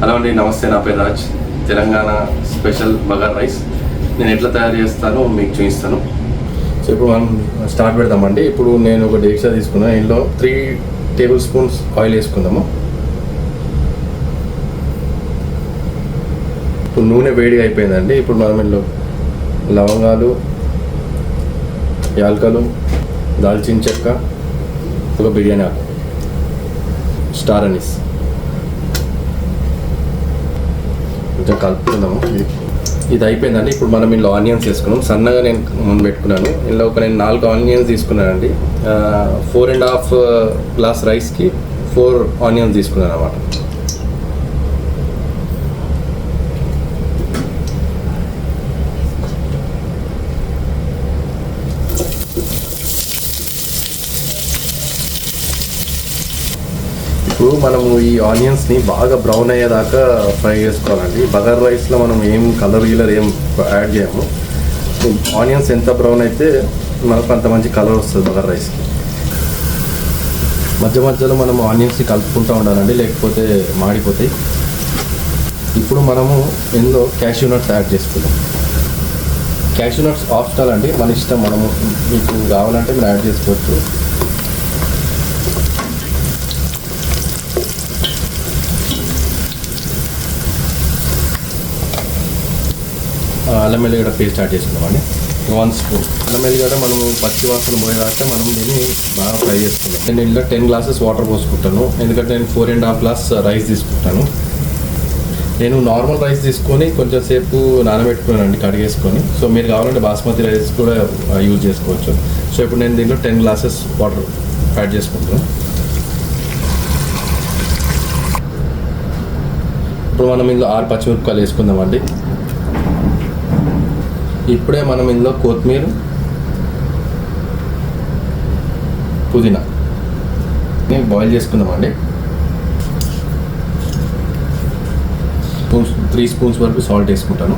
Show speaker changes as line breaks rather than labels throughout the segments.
Hello అండి నమస్తే నా పేరు Raj. Telangana special bagara rice. నేను ఎట్లా తయారు చేస్తానో మీకు చూపిస్తాను. సో ఇప్పుడు మనం స్టార్ట్ పెడదామండి. ఇప్పుడు నేను ఒక డేక్షా తీసుకున్నాను ఇందులో త్రీ టేబుల్ స్పూన్స్ ఆయిల్ వేసుకుందాము. ఇప్పుడు నూనె వేడిగా అయిపోయిందండి. ఇప్పుడు మనం ఇందులో లవంగాలు యాలకలు దాల్చిన చెక్క ఒక బిర్యానీ ఆకు. Star anise. కొంచెం కలుపుకుందాము. ఇది- ఇది అయిపోయిందండి. ఇప్పుడు మనం ఇందులో ఆనియన్స్ వేసుకున్నాం. సన్నగా నేను ముందు పెట్టుకున్నాను. ఇందులో ఒక నేను నాలుగు ఆనియన్స్ తీసుకున్నానండి. ఫోర్ అండ్ హాఫ్ గ్లాస్ రైస్కి ఫోర్ ఆనియన్స్ తీసుకున్నాను అనమాట ఇప్పుడు మనము ఈ ఆనియన్స్ని బాగా బ్రౌన్ అయ్యేదాకా ఫ్రై చేసుకోవాలండి. బగర్ రైస్లో మనం ఏం కలర్ గిలర్ ఏం యాడ్ చేయము. ఆనియన్స్ ఎంత బ్రౌన్ అయితే మనకు అంత మంచి కలర్ వస్తుంది బగర్ రైస్కి మధ్య మధ్యలో మనం ఆనియన్స్ని కలుపుకుంటూ ఉండాలండి లేకపోతే మాడిపోతాయి. ఇప్పుడు మనము ఇందులో క్యాష్యూ నట్స్ యాడ్ చేసుకుందాం. క్యాష్యూ నట్స్ ఆప్షనల్ అండి మన ఇష్టం మనము మీకు కావాలంటే మీరు యాడ్ చేసుకోవచ్చు. అల్లం వెల్లిగడ్డ పేస్ట్ స్టార్ట్ చేసుకుందామండి వన్ స్పూన్. అల్లం మనం పచ్చి వాసన పోయేదాకా మనం దీన్ని బాగా ఫ్రై చేసుకుందాం. నేను ఇందులో టెన్ గ్లాసెస్ వాటర్ పోసుకుంటాను. ఎందుకంటే నేను four and half glass rice తీసుకుంటాను. నేను నార్మల్ రైస్ తీసుకొని కొంచెం సేపు నానబెట్టుకున్నానండి కడిగేసుకొని. సో మీరు కావాలంటే బాస్మతి రైస్ కూడా యూజ్ చేసుకోవచ్చు. సో ఇప్పుడు నేను దీంట్లో టెన్ గ్లాసెస్ వాటర్ యాడ్ చేసుకుంటాను ఇప్పుడు మనం ఇందులో ఆరు పచ్చిమిరపకాయలు వేసుకుందామండి. ఇప్పుడే మనం ఇందులో కొత్తిమీర పుదీనా. బాయిల్ చేసుకుందామండి. స్పూన్స్ త్రీ స్పూన్స్ వరకు సాల్ట్ వేసుకుంటాను.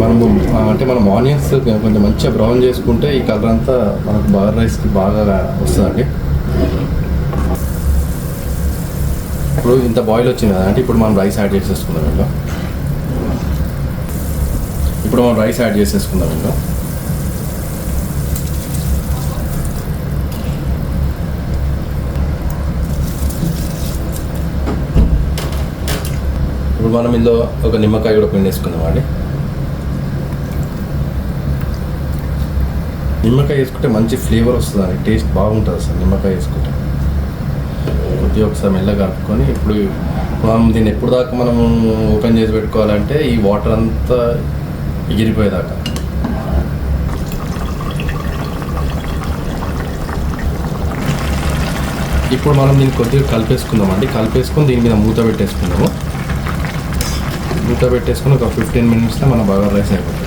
మనము అంటే మనం ఆనియన్స్ కొంచెం మంచిగా బ్రౌన్ చేసుకుంటే ఈ కలర్ అంతా మనకు బాగా రైస్కి బాగా వస్తుందండి. ఇప్పుడు ఇంత బాయిల్ వచ్చింది కదా అంటే ఇప్పుడు మనం రైస్ యాడ్ చేసేసుకుందాం ఇంట్లో ఇప్పుడు మనం రైస్ యాడ్ చేసేసుకుందాం ఇంట్లో ఇప్పుడు మనం ఇందులో ఒక నిమ్మకాయ కూడా పిండేసుకుందాం అండి. నిమ్మకాయ వేసుకుంటే మంచి ఫ్లేవర్ వస్తుందండి టేస్ట్ బాగుంటుంది అసలు నిమ్మకాయ వేసుకుంటే. మధ్య ఒకసారి మెల్లగా కలుపుకొని ఇప్పుడు మనం దీన్ని ఎప్పుడు దాకా మనం ఓపెన్ చేసి పెట్టుకోవాలంటే ఈ వాటర్ అంతా ఎగిరిపోయేదాకా. ఇప్పుడు మనం దీన్ని కొద్దిగా కలిపేసుకుందామండి. కలిపేసుకొని దీని మీద మూత పెట్టేసుకుందాము. మూత పెట్టేసుకొని ఒక ఫిఫ్టీన్ మినిట్స్లో మన బాగా రైస్ అయిపోతుంది.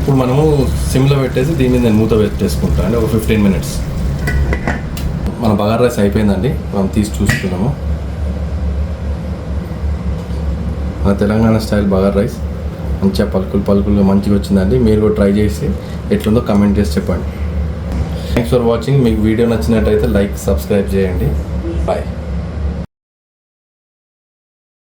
ఇప్పుడు మనము సిమ్లో పెట్టేసి దీని మీద నేను మూత పెట్టేసుకుంటాను అండి. ఒక ఫిఫ్టీన్ మినిట్స్. మన బగార్ రైస్ అయిపోయిందండి. మనం తీసి చూసుకున్నాము. మన తెలంగాణ స్టైల్ బగార్ రైస్. మంచిగా పలుకులు పలుకులు మంచిగా వచ్చిందండి. మీరు కూడా ట్రై చేసి ఎట్లుందో కమెంట్ చేసి చెప్పండి. థ్యాంక్స్ ఫర్ వాచింగ్ మీకు వీడియో నచ్చినట్టయితే లైక్ సబ్స్క్రైబ్ చేయండి. బాయ్